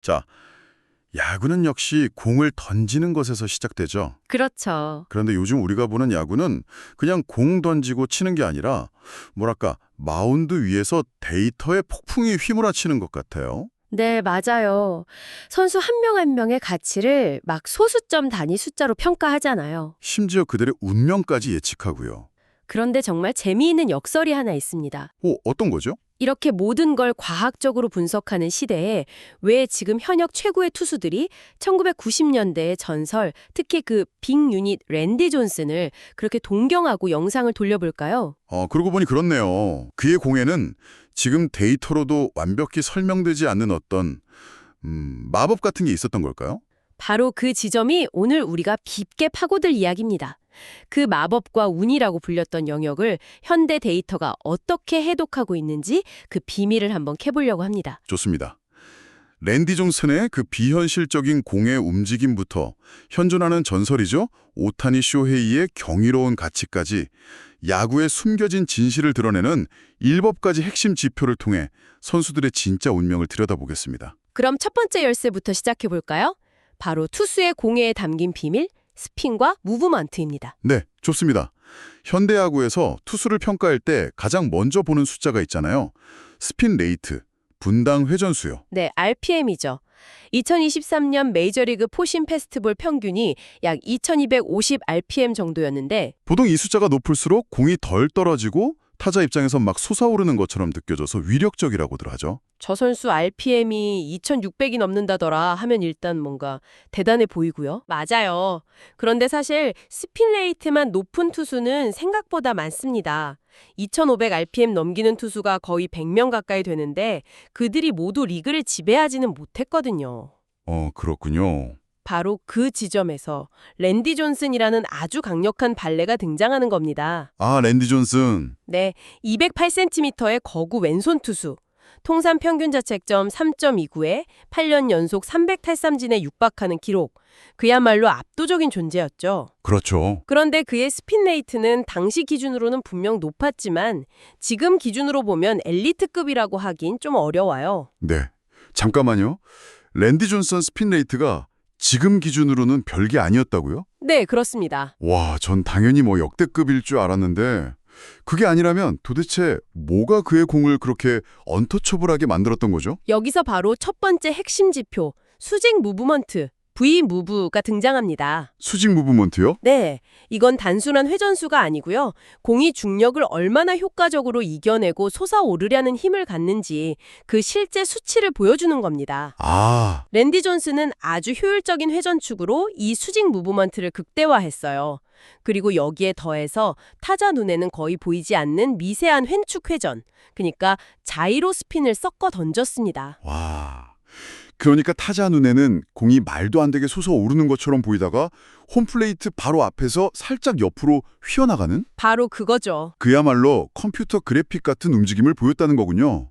자, 야구는 역시 공을 던지는 것에서 시작되죠. 그렇죠. 그런데 요즘 우리가 보는 야구는 그냥 공 던지고 치는 게 아니라 뭐랄까 마운드 위에서 데이터의 폭풍이 휘몰아치는 것 같아요. 네, 맞아요. 선수 한 명 한 명의 가치를 막 소수점 단위 숫자로 평가하잖아요. 심지어 그들의 운명까지 예측하고요. 그런데 정말 재미있는 역설이 하나 있습니다. 오, 어떤 거죠? 이렇게 모든 걸 과학적으로 분석하는 시대에 왜 지금 현역 최고의 투수들이 1990년대의 전설, 특히 그 빅 유닛 랜디 존슨을 그렇게 동경하고 영상을 돌려볼까요? 어, 그러고 보니 그렇네요. 그의 공에는 지금 데이터로도 완벽히 설명되지 않는 어떤 음, 마법 같은 게 있었던 걸까요? 바로 그 지점이 오늘 우리가 깊게 파고들 이야기입니다. 그 마법과 운이라고 불렸던 영역을 현대 데이터가 어떻게 해독하고 있는지 그 비밀을 한번 캐보려고 합니다. 좋습니다. 랜디 존슨의 그 비현실적인 공의 움직임부터 현존하는 전설이죠. 오타니 쇼헤이의 경이로운 가치까지 야구의 숨겨진 진실을 드러내는 일법까지 핵심 지표를 통해 선수들의 진짜 운명을 들여다보겠습니다. 그럼 첫 번째 열쇠부터 시작해볼까요? 바로 투수의 공에 담긴 비밀, 스핀과 무브먼트입니다. 네, 좋습니다. 현대 야구에서 투수를 평가할 때 가장 먼저 보는 숫자가 있잖아요. 스핀 레이트, 분당 회전수요. 네, RPM이죠. 2023년 메이저리그 포신 페스티벌 평균이 약 2250 RPM 정도였는데 보통 이 숫자가 높을수록 공이 덜 떨어지고 타자 입장에서 막 솟아오르는 것처럼 느껴져서 위력적이라고들 하죠. 저 선수 RPM이 2600이 넘는다더라 하면 일단 뭔가 대단해 보이고요. 맞아요. 그런데 사실 스핀 레이트만 높은 투수는 생각보다 많습니다. 2500 RPM 넘기는 투수가 거의 100명 가까이 되는데 그들이 모두 리그를 지배하지는 못했거든요. 어, 그렇군요. 바로 그 지점에서 랜디 존슨이라는 아주 강력한 발레가 등장하는 겁니다. 아, 랜디 존슨. 네, 208cm의 거구 왼손 투수. 통산 평균 자책점 3.29에 8년 연속 300탈삼진에 육박하는 기록. 그야말로 압도적인 존재였죠. 그렇죠. 그런데 그의 스핀 레이트는 당시 기준으로는 분명 높았지만 지금 기준으로 보면 엘리트급이라고 하긴 좀 어려워요. 네. 잠깐만요. 랜디 존슨 스핀 레이트가 지금 기준으로는 별게 아니었다고요? 네, 그렇습니다. 와, 전 당연히 뭐 역대급일 줄 알았는데 그게 아니라면 도대체 뭐가 그의 공을 그렇게 언터처블하게 만들었던 거죠? 여기서 바로 첫 번째 핵심 지표, 수직 무브먼트, V 무브가 등장합니다. 수직 무브먼트요? 네, 이건 단순한 회전수가 아니고요. 공이 중력을 얼마나 효과적으로 이겨내고 솟아오르려는 힘을 갖는지 그 실제 수치를 보여주는 겁니다. 아, 랜디 존스는 아주 효율적인 회전축으로 이 수직 무브먼트를 극대화했어요. 그리고 여기에 더해서 타자 눈에는 거의 보이지 않는 미세한 횡축 회전, 그러니까 자이로 스핀을 섞어 던졌습니다. 와. 그러니까 타자 눈에는 공이 말도 안 되게 솟아오르는 것처럼 보이다가 홈플레이트 바로 앞에서 살짝 옆으로 휘어나가는? 바로 그거죠. 그야말로 컴퓨터 그래픽 같은 움직임을 보였다는 거군요.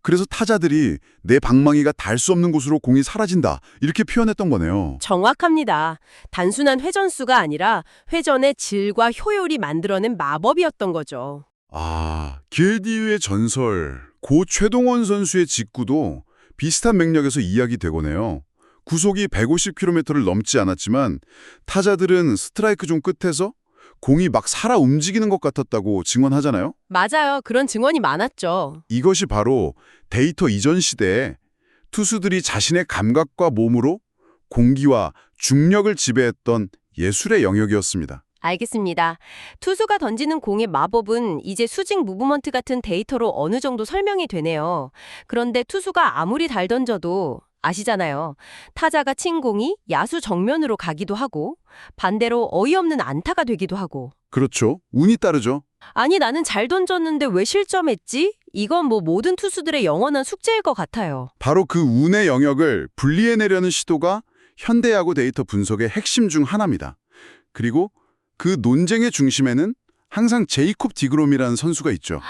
그래서 타자들이 내 방망이가 닿을 수 없는 곳으로 공이 사라진다 이렇게 표현했던 거네요. 정확합니다. 단순한 회전수가 아니라 회전의 질과 효율이 만들어낸 마법이었던 거죠. 아, 길디유의 전설 고 최동원 선수의 직구도 비슷한 맥락에서 이야기되고네요. 구속이 150km를 넘지 않았지만 타자들은 스트라이크 존 끝에서 공이 막 살아 움직이는 것 같았다고 증언하잖아요. 맞아요. 그런 증언이 많았죠. 이것이 바로 데이터 이전 시대에 투수들이 자신의 감각과 몸으로 공기와 중력을 지배했던 예술의 영역이었습니다. 알겠습니다. 투수가 던지는 공의 마법은 이제 수직 무브먼트 같은 데이터로 어느 정도 설명이 되네요. 그런데 투수가 아무리 잘 던져도 아시잖아요. 타자가 친 공이 야수 정면으로 가기도 하고 반대로 어이없는 안타가 되기도 하고 그렇죠. 운이 따르죠. 아니 나는 잘 던졌는데 왜 실점했지? 이건 뭐 모든 투수들의 영원한 숙제일 것 같아요. 바로 그 운의 영역을 분리해내려는 시도가 현대야구 데이터 분석의 핵심 중 하나입니다. 그리고 그 논쟁의 중심에는 항상 제이콥 디그롬이라는 선수가 있죠.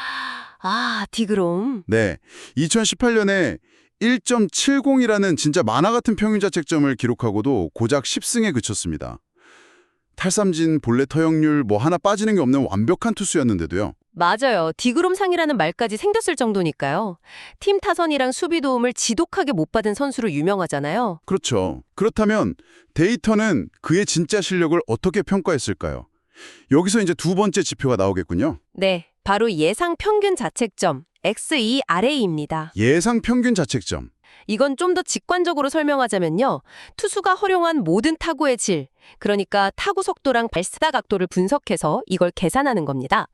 아, 디그롬. 네, 2018년에 1.70이라는 진짜 만화 같은 평균 자책점을 기록하고도 고작 10승에 그쳤습니다. 탈삼진, 볼넷 허용률 뭐 하나 빠지는 게 없는 완벽한 투수였는데도요. 맞아요. 디그롬상이라는 말까지 생겼을 정도니까요. 팀 타선이랑 수비 도움을 지독하게 못 받은 선수로 유명하잖아요. 그렇죠. 그렇다면 데이터는 그의 진짜 실력을 어떻게 평가했을까요? 여기서 이제 두 번째 지표가 나오겠군요. 네, 바로 예상 평균 자책점 XERA입니다. 예상 평균 자책점. 이건 좀 더 직관적으로 설명하자면요. 투수가 활용한 모든 타구의 질, 그러니까 타구 속도랑 발사 각도를 분석해서 이걸 계산하는 겁니다.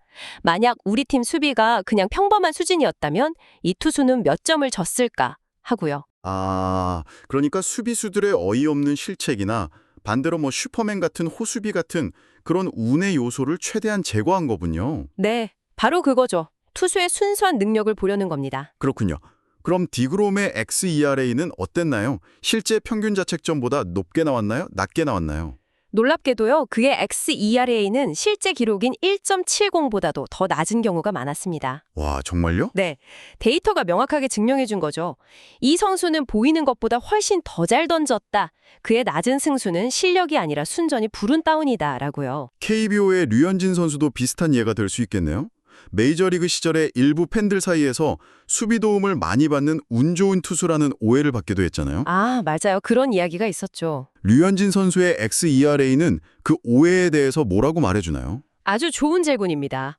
만약 우리 팀 수비가 그냥 평범한 수준이었다면 이 투수는 몇 점을 졌을까 하고요. 아, 그러니까 수비수들의 어이없는 실책이나 반대로 뭐 슈퍼맨 같은 호수비 같은 그런 운의 요소를 최대한 제거한 거군요. 네, 바로 그거죠. 투수의 순수한 능력을 보려는 겁니다. 그렇군요. 그럼 디그롬의 XERA는 어땠나요? 실제 평균 자책점보다 높게 나왔나요? 낮게 나왔나요? 놀랍게도요, 그의 XERA는 실제 기록인 1.70보다도 더 낮은 경우가 많았습니다. 와, 정말요? 네, 데이터가 명확하게 증명해 준 거죠. 이 선수는 보이는 것보다 훨씬 더 잘 던졌다. 그의 낮은 승수는 실력이 아니라 순전히 불운 다운이다 라고요. KBO의 류현진 선수도 비슷한 예가 될 수 있겠네요. 메이저리그 시절에 일부 팬들 사이에서 수비 도움을 많이 받는 운 좋은 투수라는 오해를 받기도 했잖아요. 아, 맞아요. 그런 이야기가 있었죠. 류현진 선수의 XERA는 그 오해에 대해서 뭐라고 말해주나요? 아주 좋은 질문입니다.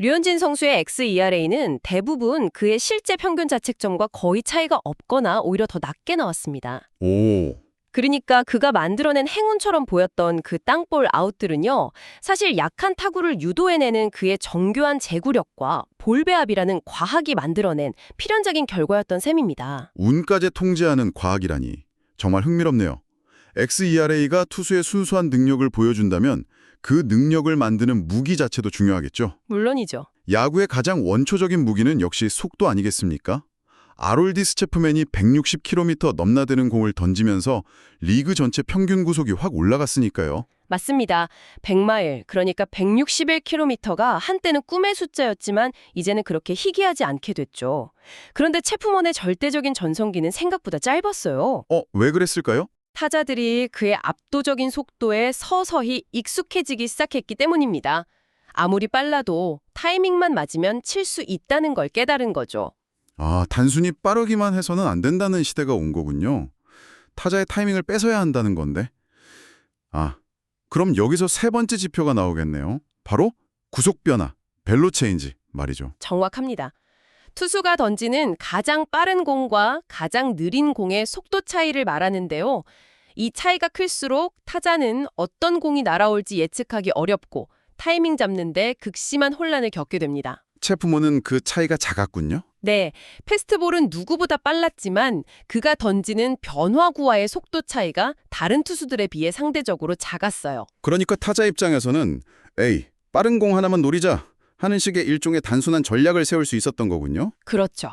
류현진 선수의 XERA는 대부분 그의 실제 평균 자책점과 거의 차이가 없거나 오히려 더 낮게 나왔습니다. 오, 그러니까 그가 만들어낸 행운처럼 보였던 그 땅볼 아웃들은요, 사실 약한 타구를 유도해내는 그의 정교한 제구력과 볼배합이라는 과학이 만들어낸 필연적인 결과였던 셈입니다. 운까지 통제하는 과학이라니 정말 흥미롭네요. XERA가 투수의 순수한 능력을 보여준다면 그 능력을 만드는 무기 자체도 중요하겠죠. 물론이죠. 야구의 가장 원초적인 무기는 역시 속도 아니겠습니까? 아롤디 스 체프맨이 160km 넘나드는 공을 던지면서 리그 전체 평균 구속이 확 올라갔으니까요. 맞습니다. 100마일, 그러니까 161km가 한때는 꿈의 숫자였지만 이제는 그렇게 희귀하지 않게 됐죠. 그런데 체프먼의 절대적인 전성기는 생각보다 짧았어요. 어, 왜 그랬을까요? 타자들이 그의 압도적인 속도에 서서히 익숙해지기 시작했기 때문입니다. 아무리 빨라도 타이밍만 맞으면 칠 수 있다는 걸 깨달은 거죠. 아, 단순히 빠르기만 해서는 안 된다는 시대가 온 거군요. 타자의 타이밍을 뺏어야 한다는 건데. 아, 그럼 여기서 세 번째 지표가 나오겠네요. 바로 구속 변화, 벨로 체인지 말이죠. 정확합니다. 투수가 던지는 가장 빠른 공과 가장 느린 공의 속도 차이를 말하는데요. 이 차이가 클수록 타자는 어떤 공이 날아올지 예측하기 어렵고 타이밍 잡는데 극심한 혼란을 겪게 됩니다. 체프몬은 그 차이가 작았군요. 네, 패스트볼은 누구보다 빨랐지만 그가 던지는 변화구와의 속도 차이가 다른 투수들에 비해 상대적으로 작았어요. 그러니까 타자 입장에서는 에이, 빠른 공 하나만 노리자 하는 식의 일종의 단순한 전략을 세울 수 있었던 거군요. 그렇죠.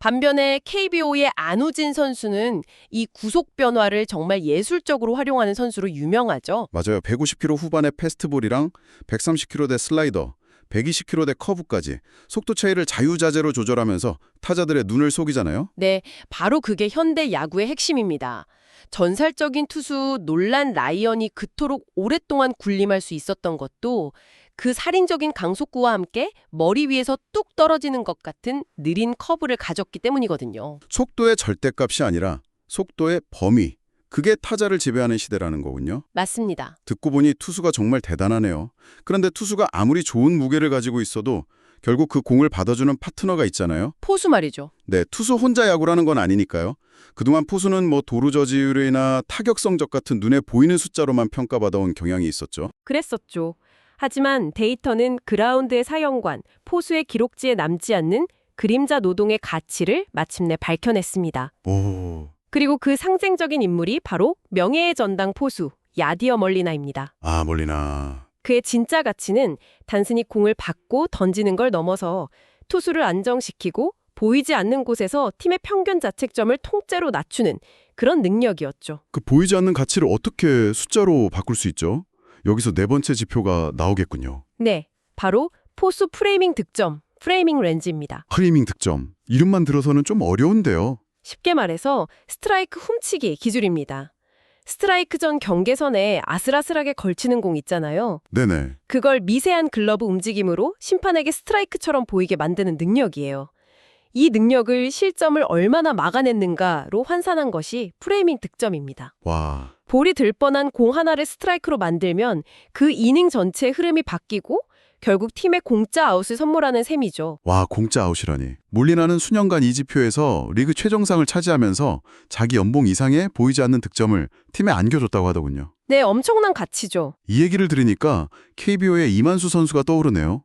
반면에 KBO의 안우진 선수는 이 구속 변화를 정말 예술적으로 활용하는 선수로 유명하죠. 맞아요. 150km 후반의 패스트볼이랑 130km대 슬라이더, 120km대 커브까지 속도 차이를 자유자재로 조절하면서 타자들의 눈을 속이잖아요. 네, 바로 그게 현대 야구의 핵심입니다. 전살적인 투수 놀란 라이언이 그토록 오랫동안 군림할 수 있었던 것도 그 살인적인 강속구와 함께 머리 위에서 뚝 떨어지는 것 같은 느린 커브를 가졌기 때문이거든요. 속도의 절대값이 아니라 속도의 범위, 그게 타자를 지배하는 시대라는 거군요. 맞습니다. 듣고 보니 투수가 정말 대단하네요. 그런데 투수가 아무리 좋은 무게를 가지고 있어도 결국 그 공을 받아주는 파트너가 있잖아요. 포수 말이죠. 네, 투수 혼자 야구라는 건 아니니까요. 그동안 포수는 뭐 도루 저지율이나 타격 성적 같은 눈에 보이는 숫자로만 평가받아온 경향이 있었죠. 그랬었죠. 하지만 데이터는 그라운드의 사령관, 포수의 기록지에 남지 않는 그림자 노동의 가치를 마침내 밝혀냈습니다. 오, 그리고 그 상징적인 인물이 바로 명예의 전당 포수, 야디어 멀리나입니다. 아 멀리나. 그의 진짜 가치는 단순히 공을 받고 던지는 걸 넘어서 투수를 안정시키고 보이지 않는 곳에서 팀의 평균 자책점을 통째로 낮추는 그런 능력이었죠. 그 보이지 않는 가치를 어떻게 숫자로 바꿀 수 있죠? 여기서 네 번째 지표가 나오겠군요. 네, 바로 포수 프레이밍 득점, 프레이밍 렌즈입니다. 프레이밍 득점. 이름만 들어서는 좀 어려운데요. 쉽게 말해서 스트라이크 훔치기 기술입니다. 스트라이크 전 경계선에 아슬아슬하게 걸치는 공 있잖아요. 네네. 그걸 미세한 글러브 움직임으로 심판에게 스트라이크처럼 보이게 만드는 능력이에요. 이 능력을 실점을 얼마나 막아냈는가로 환산한 것이 프레이밍 득점입니다. 와. 볼이 들 뻔한 공 하나를 스트라이크로 만들면 그 이닝 전체의 흐름이 바뀌고 결국 팀에 공짜 아웃을 선물하는 셈이죠. 와, 공짜 아웃이라니. 물리나는 수년간 이 지표에서 리그 최정상을 차지하면서 자기 연봉 이상의 보이지 않는 득점을 팀에 안겨줬다고 하더군요. 네, 엄청난 가치죠. 이 얘기를 들으니까 KBO의 이만수 선수가 떠오르네요.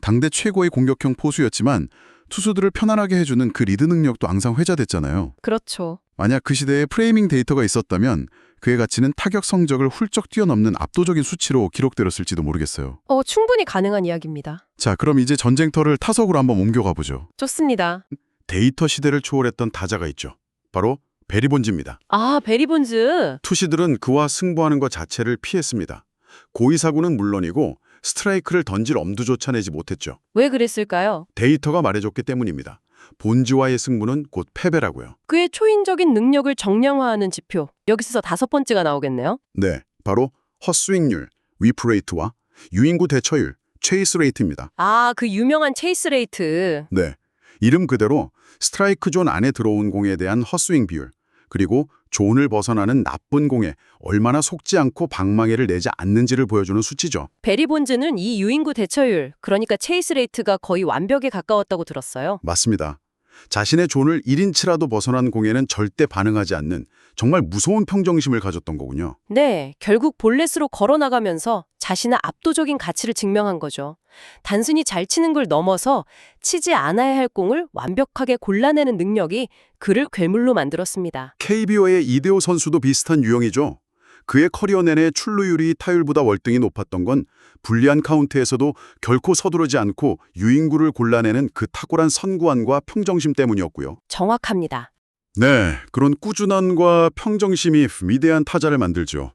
당대 최고의 공격형 포수였지만 투수들을 편안하게 해주는 그 리드 능력도 항상 회자됐잖아요. 그렇죠. 만약 그 시대에 프레이밍 데이터가 있었다면 그의 가치는 타격 성적을 훌쩍 뛰어넘는 압도적인 수치로 기록되었을지도 모르겠어요. 어, 충분히 가능한 이야기입니다. 자, 그럼 이제 전쟁터를 타석으로 한번 옮겨가 보죠. 좋습니다. 데이터 시대를 초월했던 타자가 있죠. 바로 베리본즈입니다. 아, 베리본즈. 투시들은 그와 승부하는 것 자체를 피했습니다. 고의사구는 물론이고 스트라이크를 던질 엄두조차 내지 못했죠. 왜 그랬을까요? 데이터가 말해줬기 때문입니다. 본즈와의 승부는 곧 패배라고요. 그의 초인적인 능력을 정량화하는 지표. 여기서 다섯 번째가 나오겠네요. 네, 바로 헛스윙률, 위프레이트와 유인구 대처율, 체이스 레이트입니다. 아, 그 유명한 체이스 레이트. 네, 이름 그대로 스트라이크 존 안에 들어온 공에 대한 헛스윙 비율, 그리고 존을 벗어나는 나쁜 공에 얼마나 속지 않고 방망이를 내지 않는지를 보여주는 수치죠. 베리본즈는 이 유인구 대처율, 그러니까 체이스 레이트가 거의 완벽에 가까웠다고 들었어요. 맞습니다. 자신의 존을 1인치라도 벗어난 공에는 절대 반응하지 않는 정말 무서운 평정심을 가졌던 거군요. 네, 결국 볼넷으로 걸어나가면서 자신의 압도적인 가치를 증명한 거죠. 단순히 잘 치는 걸 넘어서 치지 않아야 할 공을 완벽하게 골라내는 능력이 그를 괴물로 만들었습니다. KBO의 이대호 선수도 비슷한 유형이죠. 그의 커리어 내내 출루율이 타율보다 월등히 높았던 건 불리한 카운트에서도 결코 서두르지 않고 유인구를 골라내는 그 탁월한 선구안과 평정심 때문이었고요. 정확합니다. 네, 그런 꾸준함과 평정심이 위대한 타자를 만들죠.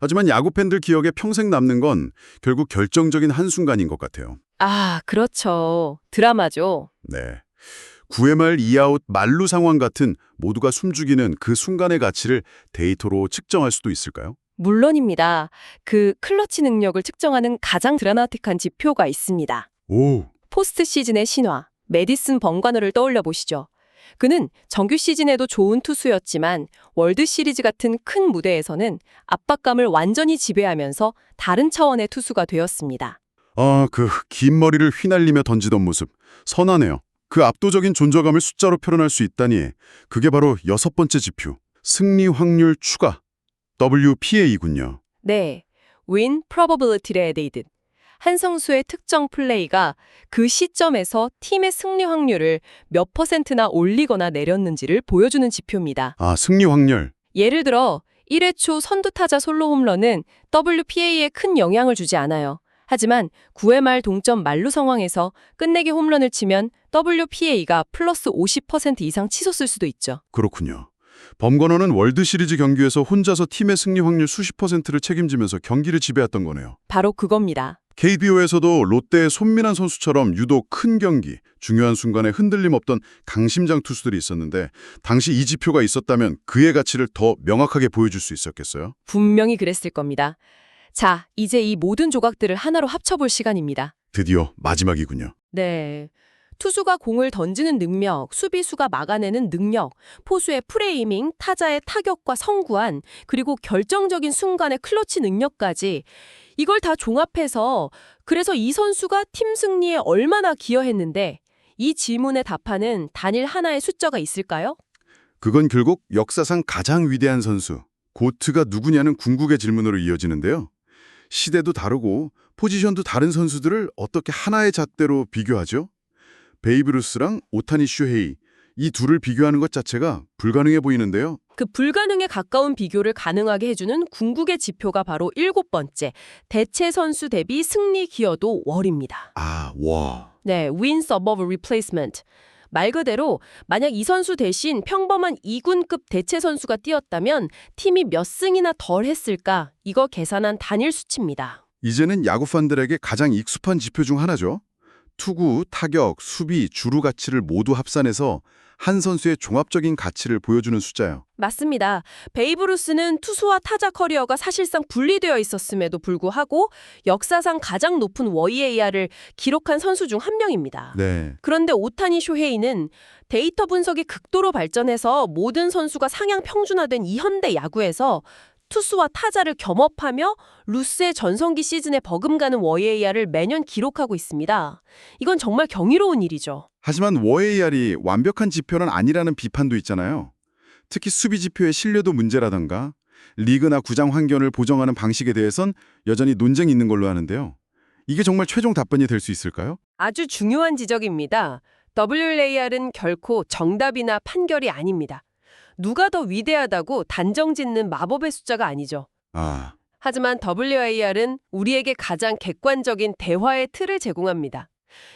하지만 야구 팬들 기억에 평생 남는 건 결국 결정적인 한순간인 것 같아요. 아, 그렇죠. 드라마죠. 네. 9회 말 2아웃 만루 상황 같은 모두가 숨죽이는 그 순간의 가치를 데이터로 측정할 수도 있을까요? 물론입니다. 그 클러치 능력을 측정하는 가장 드라마틱한 지표가 있습니다. 오, 포스트 시즌의 신화, 메디슨 벙관어를 떠올려 보시죠. 그는 정규 시즌에도 좋은 투수였지만 월드 시리즈 같은 큰 무대에서는 압박감을 완전히 지배하면서 다른 차원의 투수가 되었습니다. 아, 그 긴 머리를 휘날리며 던지던 모습 선하네요. 그 압도적인 존재감을 숫자로 표현할 수 있다니 그게 바로 여섯 번째 지표, 승리 확률 추가, WPA이군요. 네, win probability added. 한 선수의 특정 플레이가 그 시점에서 팀의 승리 확률을 몇 퍼센트나 올리거나 내렸는지를 보여주는 지표입니다. 아, 승리 확률. 예를 들어 1회 초 선두타자 솔로 홈런은 WPA에 큰 영향을 주지 않아요. 하지만 9회 말 동점 만루 상황에서 끝내기 홈런을 치면 WPA가 플러스 50% 이상 치솟을 수도 있죠. 그렇군요. 범건호는 월드 시리즈 경기에서 혼자서 팀의 승리 확률 수십 퍼센트를 책임지면서 경기를 지배했던 거네요. 바로 그겁니다. KBO에서도 롯데의 손민환 선수처럼 유독 큰 경기, 중요한 순간에 흔들림 없던 강심장 투수들이 있었는데 당시 이 지표가 있었다면 그의 가치를 더 명확하게 보여줄 수 있었겠어요? 분명히 그랬을 겁니다. 자, 이제 이 모든 조각들을 하나로 합쳐볼 시간입니다. 드디어 마지막이군요. 네. 투수가 공을 던지는 능력, 수비수가 막아내는 능력, 포수의 프레이밍, 타자의 타격과 성구안, 그리고 결정적인 순간의 클러치 능력까지 이걸 다 종합해서 그래서 이 선수가 팀 승리에 얼마나 기여했는데 이 질문에 답하는 단일 하나의 숫자가 있을까요? 그건 결국 역사상 가장 위대한 선수, 고트가 누구냐는 궁극의 질문으로 이어지는데요. 시대도 다르고 포지션도 다른 선수들을 어떻게 하나의 잣대로 비교하죠? 베이브루스랑 오타니 슈헤이, 이 둘을 비교하는 것 자체가 불가능해 보이는데요. 그 불가능에 가까운 비교를 가능하게 해주는 궁극의 지표가 바로 일곱 번째, 대체 선수 대비 승리 기여도 월입니다. 아, 와. 네, wins above replacement. 말 그대로 만약 이 선수 대신 평범한 2군급 대체 선수가 뛰었다면 팀이 몇 승이나 덜 했을까? 이거 계산한 단일 수치입니다. 이제는 야구 팬들에게 가장 익숙한 지표 중 하나죠. 투구, 타격, 수비, 주루 가치를 모두 합산해서 한 선수의 종합적인 가치를 보여주는 숫자예요. 맞습니다. 베이브루스는 투수와 타자 커리어가 사실상 분리되어 있었음에도 불구하고 역사상 가장 높은 WEAR을 기록한 선수 중 한 명입니다. 네. 그런데 오타니 쇼헤이는 데이터 분석이 극도로 발전해서 모든 선수가 상향 평준화된 이 현대 야구에서 투수와 타자를 겸업하며 루스의 전성기 시즌에 버금가는 WEAR을 매년 기록하고 있습니다. 이건 정말 경이로운 일이죠. 하지만 WEAR이 완벽한 지표는 아니라는 비판도 있잖아요. 특히 수비 지표의 신뢰도 문제라던가 리그나 구장 환경을 보정하는 방식에 대해선 여전히 논쟁이 있는 걸로 하는데요. 이게 정말 최종 답변이 될 수 있을까요? 아주 중요한 지적입니다. WLAR은 결코 정답이나 판결이 아닙니다. 누가 더 위대하다고 단정 짓는 마법의 숫자가 아니죠. 아, 하지만 WIR은 우리에게 가장 객관적인 대화의 틀을 제공합니다.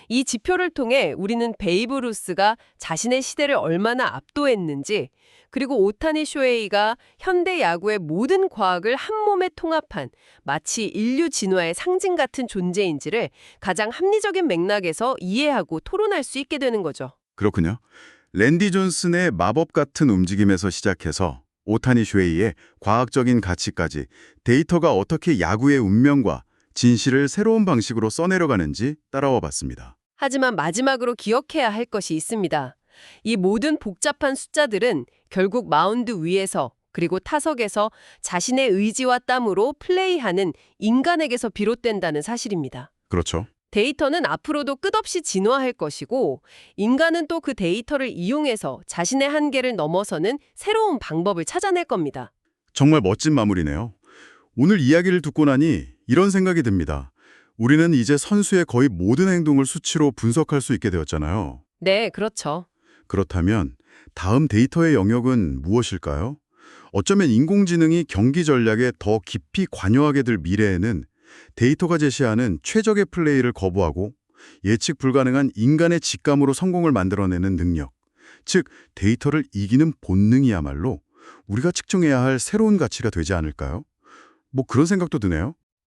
이 지표를 통해 우리는 베이브 루스가 자신의 시대를 얼마나 압도했는지, 그리고 오타니 쇼헤이가 현대 야구의 모든 과학을 한 몸에 통합한 마치 인류 진화의 상징 같은 존재인지를 가장 합리적인 맥락에서 이해하고 토론할 수 있게 되는 거죠. 그렇군요. 랜디 존슨의 마법 같은 움직임에서 시작해서 오타니 슈웨이의 과학적인 가치까지 데이터가 어떻게 야구의 운명과 진실을 새로운 방식으로 써내려가는지 따라와 봤습니다. 하지만 마지막으로 기억해야 할 것이 있습니다. 이 모든 복잡한 숫자들은 결국 마운드 위에서 그리고 타석에서 자신의 의지와 땀으로 플레이하는 인간에게서 비롯된다는 사실입니다. 그렇죠. 데이터는 앞으로도 끝없이 진화할 것이고 인간은 또 그 데이터를 이용해서 자신의 한계를 넘어서는 새로운 방법을 찾아낼 겁니다. 정말 멋진 마무리네요. 오늘 이야기를 듣고 나니 이런 생각이 듭니다. 우리는 이제 선수의 거의 모든 행동을 수치로 분석할 수 있게 되었잖아요. 네, 그렇죠. 그렇다면 다음 데이터의 영역은 무엇일까요? 어쩌면 인공지능이 경기 전략에 더 깊이 관여하게 될 미래에는 데이터가 제시하는 최적의 플레이를 거부하고 예측 불가능한 인간의 직감으로 성공을 만들어내는 능력, 즉 데이터를 이기는 본능이야말로 우리가 측정해야 할 새로운 가치가 되지 않을까요? 뭐 그런 생각도 드네요.